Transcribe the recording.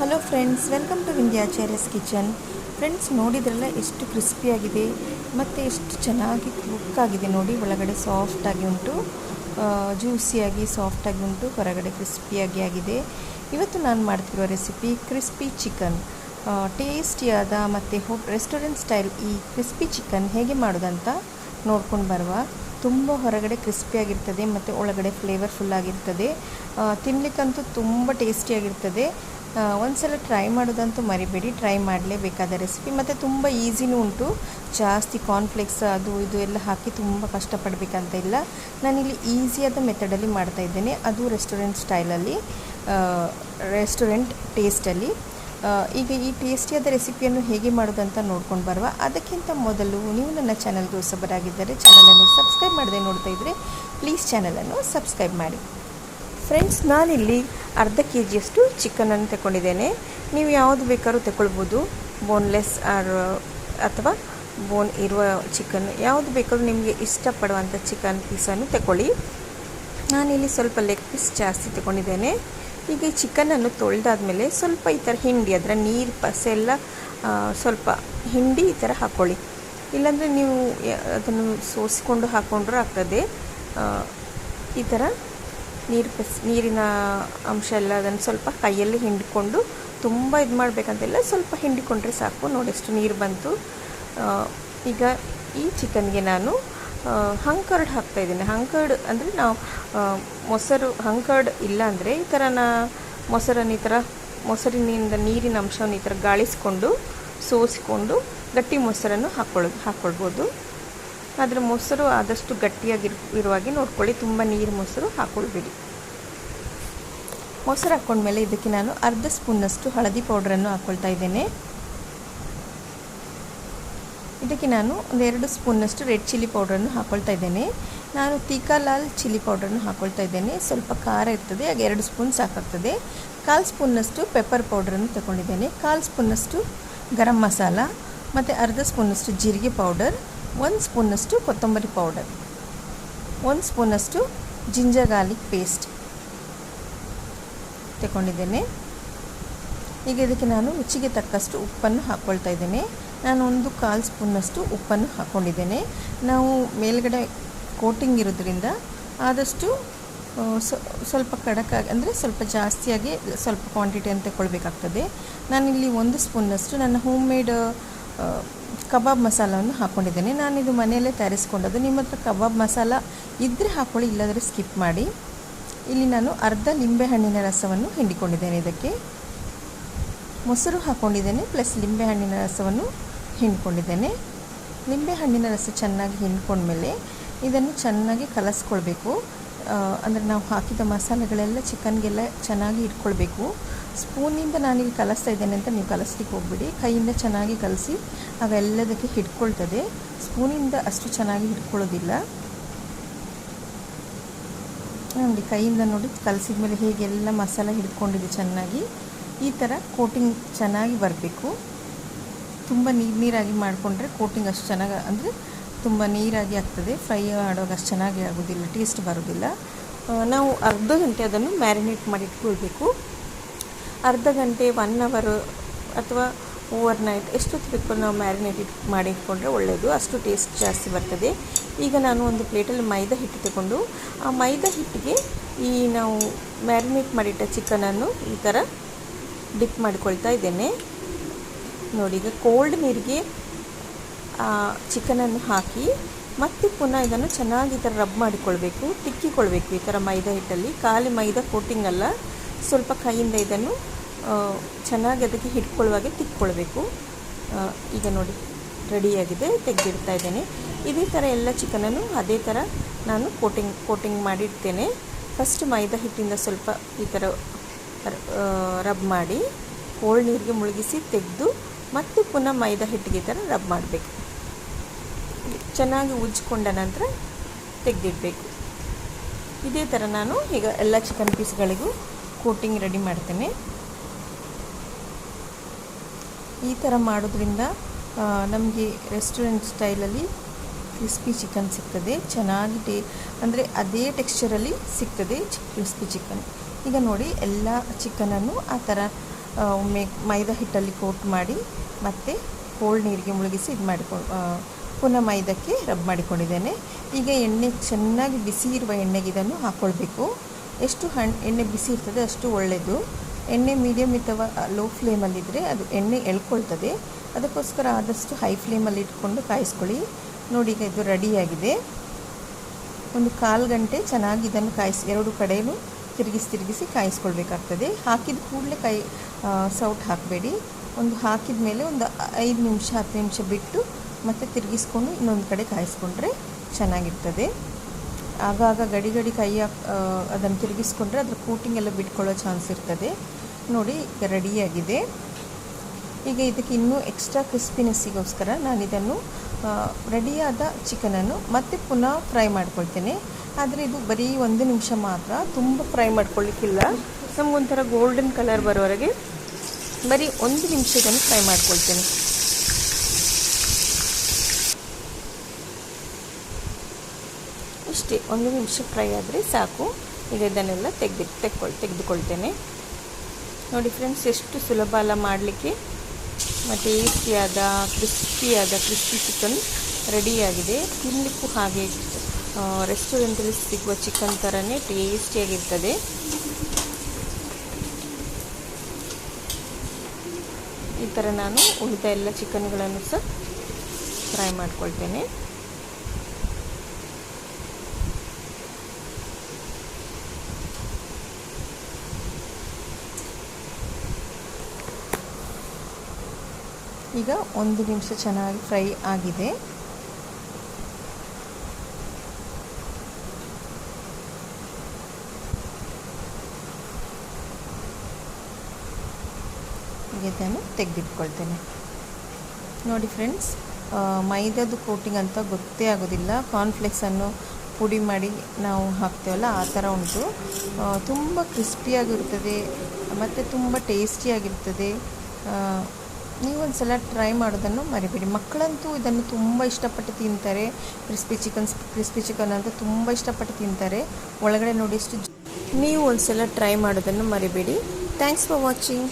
Hello friends welcome to Vindhyacharya's kitchen friends ನೋಡಿದ್ರಲ್ಲ ಎಷ್ಟು ಕ್ರಿಸ್ಪಿಯಾಗಿದೆ ಮತ್ತು ಎಷ್ಟು ಚೆನ್ನಾಗಿ ಕುಕ್ ಆಗಿದೆ ನೋಡಿ, ಒಳಗಡೆ ಸಾಫ್ಟಾಗಿ ಉಂಟು. ಜ್ಯೂಸಿಯಾಗಿ ಸಾಫ್ಟಾಗಿ ಉಂಟು, ಹೊರಗಡೆ ಕ್ರಿಸ್ಪಿಯಾಗಿ ಆಗಿದೆ. ಇವತ್ತು ನಾನು ಮಾಡ್ತಿರೋ ರೆಸಿಪಿ ಕ್ರಿಸ್ಪಿ ಚಿಕನ್ ಟೇಸ್ಟಿಯಾದ ಮತ್ತು ಹೋ ರೆಸ್ಟೋರೆಂಟ್ ಸ್ಟೈಲ್ ಈ ಕ್ರಿಸ್ಪಿ ಚಿಕನ್ ಹೇಗೆ ಮಾಡೋದಂತ ನೋಡ್ಕೊಂಡು ಬರುವ. ತುಂಬ ಹೊರಗಡೆ ಕ್ರಿಸ್ಪಿಯಾಗಿರ್ತದೆ ಮತ್ತು ಒಳಗಡೆ ಫ್ಲೇವರ್ಫುಲ್ ಆಗಿರ್ತದೆ. ತಿನ್ನಲಿಕ್ಕಂತೂ ತುಂಬ ಟೇಸ್ಟಿಯಾಗಿರ್ತದೆ ಒಂದ್ಸಲ ಟ್ರೈ ಮಾಡೋದಂತೂ ಮರಿಬೇಡಿ. ಟ್ರೈ ಮಾಡಲೇಬೇಕಾದ ರೆಸಿಪಿ ಮತ್ತು ತುಂಬ ಈಸಿನೂ ಉಂಟು. ಜಾಸ್ತಿ ಕಾರ್ನ್ಫ್ಲೆಕ್ಸ್ ಅದು ಇದು ಎಲ್ಲ ಹಾಕಿ ತುಂಬ ಕಷ್ಟಪಡಬೇಕಂತ ಇಲ್ಲ. ನಾನಿಲ್ಲಿ ಈಸಿಯಾದ ಮೆಥಡಲ್ಲಿ ಮಾಡ್ತಾ ಇದ್ದೇನೆ. ಅದು ರೆಸ್ಟೋರೆಂಟ್ ಸ್ಟೈಲಲ್ಲಿ ರೆಸ್ಟೋರೆಂಟ್ ಟೇಸ್ಟಲ್ಲಿ ಈಗ ಈ ಟೇಸ್ಟಿಯಾದ ರೆಸಿಪಿಯನ್ನು ಹೇಗೆ ಮಾಡೋದಂತ ನೋಡ್ಕೊಂಡು ಬರುವ. ಅದಕ್ಕಿಂತ ಮೊದಲು ನೀವು ನನ್ನ ಚಾನಲ್ಗೆ ಹೊಸಬರಾಗಿದ್ದರೆ ಚಾನಲನ್ನು ಸಬ್ಸ್ಕ್ರೈಬ್ ಮಾಡದೆ ನೋಡ್ತಾ ಇದ್ದರೆ ಪ್ಲೀಸ್ ಚಾನಲನ್ನು ಸಬ್ಸ್ಕ್ರೈಬ್ ಮಾಡಿ. ಫ್ರೆಂಡ್ಸ್ ನಾನಿಲ್ಲಿ ಅರ್ಧ ಕೆ ಜಿಯಷ್ಟು ಚಿಕನನ್ನು ತಗೊಂಡಿದ್ದೇನೆ ನೀವು ಯಾವುದು ಬೇಕಾದ್ರೂ ತಗೊಳ್ಬೋದು ಬೋನ್ಲೆಸ್ ಆರ್ ಅಥವಾ ಬೋನ್ ಇರುವ ಚಿಕನ್ ಯಾವುದು ಬೇಕಾದ್ರೂ ನಿಮಗೆ ಇಷ್ಟಪಡುವಂಥ ಚಿಕನ್ ಪೀಸನ್ನು ತಗೊಳ್ಳಿ ನಾನಿಲ್ಲಿ ಸ್ವಲ್ಪ ಲೆಗ್ ಪೀಸ್ ಜಾಸ್ತಿ ತಗೊಂಡಿದ್ದೇನೆ ಈಗ ಈ ಚಿಕನನ್ನು ತೊಳೆದಾದ್ಮೇಲೆ ಸ್ವಲ್ಪ ಈ ಥರ ಹಿಂಡಿ, ಅದರ ನೀರು ಪಸೆ ಎಲ್ಲ ಸ್ವಲ್ಪ ಹಿಂಡಿ ಈ ಥರ ಹಾಕ್ಕೊಳ್ಳಿ. ಇಲ್ಲಾಂದರೆ ನೀವು ಅದನ್ನು ಸೋಸಿಕೊಂಡು ಹಾಕ್ಕೊಂಡ್ರೂ ಆಗ್ತದೆ. ಈ ಥರ ನೀರು ಪಸ್, ನೀರಿನ ಅಂಶ ಎಲ್ಲ ಅದನ್ನು ಸ್ವಲ್ಪ ಕೈಯಲ್ಲಿ ಹಿಂಡಿಕೊಂಡು ತುಂಬ ಇದು ಮಾಡಬೇಕಂತೆಲ್ಲ, ಸ್ವಲ್ಪ ಹಿಂಡಿಕೊಂಡ್ರೆ ಸಾಕು. ನೋಡಿ ಎಷ್ಟು ನೀರು ಬಂತು. ಈಗ ಈ ಚಿಕನ್ಗೆ ನಾನು ಹಂಕರ್ಡ್ ಹಾಕ್ತಾಯಿದ್ದೀನಿ ಹಂಕರ್ಡ್ ಅಂದರೆ ನಾವು ಮೊಸರು, ಹಂಕರ್ಡ್ ಇಲ್ಲ ಅಂದರೆ ಈ ಥರ ನಾ ಮೊಸರನ್ನು ಈ ಥರ ಮೊಸರಿನಿಂದ ನೀರಿನ ಅಂಶವನ್ನು ಈ ಥರ ಗಾಳಿಸ್ಕೊಂಡು, ಸೋಸಿಕೊಂಡು ಗಟ್ಟಿ ಮೊಸರನ್ನು ಹಾಕ್ಕೊಳ್ಳೋದು ಹಾಕ್ಕೊಳ್ಬೋದು ಆದರೆ ಮೊಸರು ಆದಷ್ಟು ಗಟ್ಟಿಯಾಗಿರ್ ಇರುವಾಗೆ ನೋಡ್ಕೊಳ್ಳಿ. ತುಂಬ ನೀರು ಮೊಸರು ಹಾಕ್ಕೊಳ್ಬೇಡಿ ಮೊಸರು ಹಾಕ್ಕೊಂಡ್ಮೇಲೆ ಇದಕ್ಕೆ ನಾನು ಅರ್ಧ ಸ್ಪೂನ್ನಷ್ಟು ಹಳದಿ ಪೌಡ್ರನ್ನು ಹಾಕ್ಕೊಳ್ತಾ ಇದ್ದೇನೆ. ಇದಕ್ಕೆ ನಾನು ಒಂದೆರಡು ಸ್ಪೂನ್ನಷ್ಟು ರೆಡ್ ಚಿಲ್ಲಿ ಪೌಡ್ರನ್ನು ಹಾಕ್ಕೊಳ್ತಾ ಇದ್ದೇನೆ. ನಾನು ತೀಕಾ ಲಾಲ್ ಚಿಲ್ಲಿ ಪೌಡ್ರನ್ನು ಹಾಕ್ಕೊಳ್ತಾ ಇದ್ದೇನೆ. ಸ್ವಲ್ಪ ಖಾರ ಇರ್ತದೆ, ಹಾಗೆ ಎರಡು ಸ್ಪೂನ್ ಸಾಕಾಗ್ತದೆ. ಕಾಲು ಸ್ಪೂನ್ನಷ್ಟು ಪೆಪ್ಪರ್ ಪೌಡ್ರನ್ನು ತಗೊಂಡಿದ್ದೇನೆ. ಕಾಲು ಸ್ಪೂನ್ನಷ್ಟು ಗರಂ ಮಸಾಲ, ಮತ್ತು ಅರ್ಧ ಸ್ಪೂನಷ್ಟು ಜೀರಿಗೆ ಪೌಡರ್ ಒಂದು ಸ್ಪೂನಷ್ಟು ಕೊತ್ತಂಬರಿ ಪೌಡರ್, ಒಂದು ಸ್ಪೂನಷ್ಟು ಜಿಂಜರ್ ಗಾರ್ಲಿಕ್ ಪೇಸ್ಟ್ ತಗೊಂಡಿದ್ದೇನೆ. ಈಗ ಇದಕ್ಕೆ ನಾನು ರುಚಿಗೆ ತಕ್ಕಷ್ಟು ಉಪ್ಪನ್ನು ಹಾಕ್ಕೊಳ್ತಾ ಇದ್ದೇನೆ. ನಾನು ಒಂದು ಕಾಲು ಸ್ಪೂನಷ್ಟು ಉಪ್ಪನ್ನು ಹಾಕ್ಕೊಂಡಿದ್ದೇನೆ ನಾವು ಮೇಲ್ಗಡೆ ಕೋಟಿಂಗ್ ಇರೋದ್ರಿಂದ ಆದಷ್ಟು ಸ್ವಲ್ಪ ಕಡಕಾಗಿ, ಅಂದರೆ ಸ್ವಲ್ಪ ಜಾಸ್ತಿಯಾಗಿ ಸ್ವಲ್ಪ ಕ್ವಾಂಟಿಟಿಯನ್ನು ತಗೊಳ್ಬೇಕಾಗ್ತದೆ ನಾನಿಲ್ಲಿ ಒಂದು ಸ್ಪೂನ್ನಷ್ಟು ನನ್ನ ಹೋಮ್ ಮೇಡ್ ಕಬಾಬ್ ಮಸಾಲವನ್ನು ಹಾಕ್ಕೊಂಡಿದ್ದೇನೆ ನಾನಿದು ಮನೆಯಲ್ಲೇ ತಯಾರಿಸ್ಕೊಂಡದ್ದು. ನಿಮ್ಮ ಹತ್ರ ಕಬಾಬ್ ಮಸಾಲ ಇದ್ದರೆ ಹಾಕ್ಕೊಳ್ಳಿ ಇಲ್ಲದ್ರೆ ಸ್ಕಿಪ್ ಮಾಡಿ. ಇಲ್ಲಿ ನಾನು ಅರ್ಧ ಲಿಂಬೆಹಣ್ಣಿನ ರಸವನ್ನು ಹಿಂಡಿಕೊಂಡಿದ್ದೇನೆ ಇದಕ್ಕೆ. ಮೊಸರು ಹಾಕ್ಕೊಂಡಿದ್ದೇನೆ ಪ್ಲಸ್ ಲಿಂಬೆಹಣ್ಣಿನ ರಸವನ್ನು ಹಿಂಡ್ಕೊಂಡಿದ್ದೇನೆ. ಲಿಂಬೆಹಣ್ಣಿನ ರಸ ಚೆನ್ನಾಗಿ ಹಿಂಡ್ಕೊಂಡ್ಮೇಲೆ ಇದನ್ನು ಚೆನ್ನಾಗಿ ಕಲಸ್ಕೊಳ್ಬೇಕು. ಅಂದರೆ ನಾವು ಹಾಕಿದ ಮಸಾಲೆಗಳೆಲ್ಲ ಚಿಕನ್ಗೆಲ್ಲ ಚೆನ್ನಾಗಿ ಇಟ್ಕೊಳ್ಬೇಕು. ಸ್ಪೂನಿಂದ ನಾನೀಗ ಕಲಿಸ್ತಾ ಇದ್ದೇನೆ ಅಂತ ನೀವು ಕಲಿಸ್ಲಿಕ್ಕೆ ಹೋಗ್ಬಿಡಿ. ಕೈಯಿಂದ ಚೆನ್ನಾಗಿ ಕಲಸಿ ಅವೆಲ್ಲದಕ್ಕೆ ಹಿಡ್ಕೊಳ್ತದೆ. ಸ್ಪೂನಿಂದ ಅಷ್ಟು ಚೆನ್ನಾಗಿ ಹಿಡ್ಕೊಳ್ಳೋದಿಲ್ಲ. ನೋಡಿ, ಕೈಯಿಂದ ನೋಡಿ ಕಲಸಿದ ಮೇಲೆ ಹೇಗೆಲ್ಲ ಮಸಾಲ ಹಿಡ್ಕೊಂಡಿದೆ ಚೆನ್ನಾಗಿ. ಈ ಥರ ಕೋಟಿಂಗ್ ಚೆನ್ನಾಗಿ ಬರಬೇಕು. ತುಂಬ ನೀರು ನೀರಾಗಿ ಮಾಡಿಕೊಂಡ್ರೆ ಕೋಟಿಂಗ್ ಅಷ್ಟು ಚೆನ್ನಾಗಿ, ಅಂದರೆ ತುಂಬ ನೀರಾಗಿ ಆಗ್ತದೆ. ಫ್ರೈ ಮಾಡುವಾಗ ಅಷ್ಟು ಚೆನ್ನಾಗಿ ಆಗೋದಿಲ್ಲ, ಟೇಸ್ಟ್ ಬರೋದಿಲ್ಲ. ನಾವು ಅರ್ಧ ಗಂಟೆ ಅದನ್ನು ಮ್ಯಾರಿನೇಟ್ ಮಾಡಿ ಇಟ್ಕೊಳ್ಬೇಕು. ಅರ್ಧ ಗಂಟೆ ಒನ್ ಅವರು ಅಥವಾ ಓವರ್ ನೈಟ್ ಎಷ್ಟೊತ್ತು ಬೇಕು ನಾವು ಮ್ಯಾರಿನೇಟ್ ಇಟ್ ಮಾಡಿ ಇಟ್ಕೊಂಡ್ರೆ ಒಳ್ಳೆಯದು ಅಷ್ಟು ಟೇಸ್ಟ್ ಜಾಸ್ತಿ ಬರ್ತದೆ. ಈಗ ನಾನು ಒಂದು ಪ್ಲೇಟಲ್ಲಿ ಮೈದಾ ಹಿಟ್ಟು ತಗೊಂಡು, ಆ ಮೈದಾ ಹಿಟ್ಟಿಗೆ ಈ ನಾವು ಮ್ಯಾರಿನೇಟ್ ಮಾಡಿಟ್ಟ ಚಿಕನನ್ನು ಈ ಥರ ಡಿಪ್ ಮಾಡಿಕೊಳ್ತಾ ಇದ್ದೇನೆ. ನೋಡಿ, ಈಗ ಕೋಲ್ಡ್ ನೀರಿಗೆ ಚಿಕನನ್ನು ಹಾಕಿ, ಮತ್ತೆ ಪುನಃ ಇದನ್ನು ಚೆನ್ನಾಗಿ ಈ ಥರ ರಬ್ ಮಾಡಿಕೊಳ್ಬೇಕು, ತಿಕ್ಕಿಕೊಳ್ಬೇಕು ಈ ಥರ ಮೈದಾ ಹಿಟ್ಟಲ್ಲಿ. ಖಾಲಿ ಮೈದಾ ಕೋಟಿಂಗ್ ಅಲ್ಲ. ಸ್ವಲ್ಪ ಕೈಯಿಂದ ಇದನ್ನು ಚೆನ್ನಾಗಿ ಅದಕ್ಕೆ ಹಿಡ್ಕೊಳ್ಳುವಾಗೆ ತಿಕ್ಕೊಳ್ಬೇಕು. ಈಗ ನೋಡಿ, ರೆಡಿಯಾಗಿದೆ, ತೆಗೆದಿಡ್ತಾ ಇದ್ದೇನೆ. ಇದೇ ಥರ ಎಲ್ಲ ಚಿಕನನ್ನು ಅದೇ ಥರ ನಾನು ಕೋಟಿಂಗ್ ಕೋಟಿಂಗ್ ಮಾಡಿಡ್ತೇನೆ. ಫಸ್ಟ್ ಮೈದಾ ಹಿಟ್ಟಿಂದ ಸ್ವಲ್ಪ ಈ ಥರ ರಬ್ ಮಾಡಿ ಕೋಲ್ಡ್ ನೀರಿಗೆ ಮುಳುಗಿಸಿ ತೆಗೆದು, ಮತ್ತೆ ಪುನಃ ಮೈದಾ ಹಿಟ್ಟಿಗೆ ಥರ ರಬ್ ಮಾಡಬೇಕು. ಚೆನ್ನಾಗಿ ಉಜ್ಜಿಕೊಂಡ ನಂತರ ತೆಗೆದಿಡಬೇಕು. ಇದೇ ಥರ ನಾನು ಈಗ ಎಲ್ಲ ಚಿಕನ್ ಪೀಸ್ಗಳಿಗೂ ಕೋಟಿಂಗ್ ರೆಡಿ ಮಾಡ್ತೇನೆ. ಈ ಥರ ಮಾಡೋದ್ರಿಂದ ನಮಗೆ ರೆಸ್ಟೋರೆಂಟ್ ಸ್ಟೈಲಲ್ಲಿ ಕ್ರಿಸ್ಪಿ ಚಿಕನ್ ಸಿಗ್ತದೆ, ಚೆನ್ನಾಗಿ ಟೇ, ಅಂದರೆ ಅದೇ ಟೆಕ್ಸ್ಚರಲ್ಲಿ ಸಿಗ್ತದೆ ಕ್ರಿಸ್ಪಿ ಚಿಕನ್ ಈಗ ನೋಡಿ, ಎಲ್ಲ ಚಿಕನನ್ನು ಆ ಥರ ಒಮ್ಮೆ ಮೈದಾ ಹಿಟ್ಟಲ್ಲಿ ಕೋಟ್ ಮಾಡಿ, ಮತ್ತೆ ಕೋಲ್ಡ್ ನೀರಿಗೆ ಮುಳುಗಿಸಿ ಇದು ಮಾಡಿಕೊಂಡು ಪುನಃ ಮೈದಕ್ಕೆ ರಬ್ ಮಾಡಿಕೊಂಡಿದ್ದೇನೆ. ಈಗ ಎಣ್ಣೆ ಚೆನ್ನಾಗಿ ಬಿಸಿ ಇರುವ ಎಣ್ಣೆಗೆ ಇದನ್ನು ಹಾಕ್ಕೊಳ್ಬೇಕು ಎಷ್ಟು ಹಣ್, ಎಣ್ಣೆ ಬಿಸಿ ಇರ್ತದೆ ಅಷ್ಟು ಒಳ್ಳೆಯದು ಎಣ್ಣೆ ಮೀಡಿಯಮ್ ಅಥವಾ ಲೋ ಫ್ಲೇಮಲ್ಲಿದ್ದರೆ ಅದು ಎಣ್ಣೆ ಎಳ್ಕೊಳ್ತದೆ. ಅದಕ್ಕೋಸ್ಕರ ಆದಷ್ಟು ಹೈ ಫ್ಲೇಮಲ್ಲಿ ಇಟ್ಕೊಂಡು ಕಾಯಿಸ್ಕೊಳ್ಳಿ. ನೋಡಿ ಈಗ ಇದು ರೆಡಿಯಾಗಿದೆ ಒಂದು ಕಾಲು ಗಂಟೆ ಚೆನ್ನಾಗಿ ಇದನ್ನು ಕಾಯಿಸಿ, ಎರಡು ಕಡೆಯೂ ತಿರುಗಿಸಿ ತಿರುಗಿಸಿ ಕಾಯಿಸ್ಕೊಳ್ಬೇಕಾಗ್ತದೆ. ಹಾಕಿದ ಕೂಡಲೇ ಕೈ ಸೌಟ್ ಹಾಕಬೇಡಿ. ಒಂದು ಹಾಕಿದ ಮೇಲೆ ಒಂದು ಐದು ನಿಮಿಷ, ಹತ್ತು ನಿಮಿಷ ಬಿಟ್ಟು ಮತ್ತೆ ತಿರುಗಿಸ್ಕೊಂಡು ಇನ್ನೊಂದು ಕಡೆ ಕಾಯಿಸ್ಕೊಂಡ್ರೆ ಚೆನ್ನಾಗಿರ್ತದೆ. ಆಗಾಗ ಗಡಿ ಗಡಿ ಕೈ ಅದನ್ನು ತಿರುಗಿಸ್ಕೊಂಡ್ರೆ ಅದ್ರ ಕೂಟಿಂಗ್ ಎಲ್ಲ ಬಿಟ್ಕೊಳ್ಳೋ ಚಾನ್ಸ್ ಇರ್ತದೆ. ನೋಡಿ, ಈಗ ರೆಡಿಯಾಗಿದೆ ಈಗ ಇದಕ್ಕೆ ಇನ್ನೂ ಎಕ್ಸ್ಟ್ರಾ ಕ್ರಿಸ್ಪಿನೆಸ್ಸಿಗೋಸ್ಕರ ನಾನು ಇದನ್ನು ರೆಡಿಯಾದ ಚಿಕನನ್ನು ಮತ್ತೆ ಪುನಃ ಫ್ರೈ ಮಾಡ್ಕೊಳ್ತೇನೆ. ಆದರೆ ಇದು ಬರೀ ಒಂದು ನಿಮಿಷ ಮಾತ್ರ, ತುಂಬ ಫ್ರೈ ಮಾಡ್ಕೊಳ್ಳಿಕ್ಕಿಲ್ಲ ನಮಗೊಂಥರ ಗೋಲ್ಡನ್ ಕಲರ್ ಬರೋವರೆಗೆ ಬರೀ ಒಂದು ನಿಮಿಷ ಫ್ರೈ ಮಾಡ್ಕೊಳ್ತೇನೆ. ಇಷ್ಟೇ ಒಂದು ನಿಮಿಷ ಫ್ರೈ ಆದರೆ ಸಾಕು. ಈಗ ಇದನ್ನೆಲ್ಲ ತೆಗೆದು ತೆಕ್ಕೊಳ್ ತೆಗೆದುಕೊಳ್ತೇನೆ. ನೋಡಿ ಫ್ರೆಂಡ್ಸ್ ಎಷ್ಟು ಸುಲಭ ಅಲ್ಲ ಮಾಡಲಿಕ್ಕೆ. ಮತ್ತು ಟೇಸ್ಟಿಯಾದ ಕ್ರಿಸ್ಪಿಯಾದ ಕ್ರಿಸ್ಪಿ ಚಿಕನ್ ರೆಡಿಯಾಗಿದೆ ತಿನ್ನಲಿಕ್ಕೂ ಹಾಗೆ ರೆಸ್ಟೋರೆಂಟಲ್ಲಿ ಸಿಗುವ ಚಿಕನ್ ಥರನೇ ಟೇಸ್ಟಿಯಾಗಿರ್ತದೆ ಈ ಥರ ನಾನು ಉಳಿದ ಎಲ್ಲ ಚಿಕನ್ಗಳನ್ನು ಸಹ ಫ್ರೈ ಮಾಡ್ಕೊಳ್ತೇನೆ. ಈಗ ಒಂದು ನಿಮಿಷ ಚೆನ್ನಾಗಿ ಫ್ರೈ ಆಗಿದೆ. ಇದನ್ನು ತೆಗೆದಿಟ್ಕೊಳ್ತೇನೆ. ನೋಡಿ ಫ್ರೆಂಡ್ಸ್ ಮೈದಾದು ಕೋಟಿಂಗ್ ಅಂತ ಗೊತ್ತೇ ಆಗೋದಿಲ್ಲ. ಕಾರ್ನ್ಫ್ಲೆಕ್ಸನ್ನು ಪುಡಿ ಮಾಡಿ ನಾವು ಹಾಕ್ತೇವಲ್ಲ, ಆ ಥರ ಉಂಟು. ತುಂಬ ಕ್ರಿಸ್ಪಿಯಾಗಿರ್ತದೆ ಮತ್ತು ತುಂಬ ಟೇಸ್ಟಿಯಾಗಿರ್ತದೆ ನೀವು ಒಂದು ಸಲ ಟ್ರೈ ಮಾಡೋದನ್ನು ಮರಿಬೇಡಿ. ಮಕ್ಕಳಂತೂ ಇದನ್ನು ತುಂಬ ಇಷ್ಟಪಟ್ಟು ತಿಂತಾರೆ. ಕ್ರಿಸ್ಪಿ ಚಿಕನ್ ಕ್ರಿಸ್ಪಿ ಚಿಕನ್ ಅಂತ ತುಂಬ ಇಷ್ಟಪಟ್ಟು ತಿಂತಾರೆ. ಒಳಗಡೆ ನೋಡಿ ಎಷ್ಟು ನೀವು ಒಂದು ಸಲ ಟ್ರೈ ಮಾಡೋದನ್ನು ಮರಿಬೇಡಿ. Thanks for watching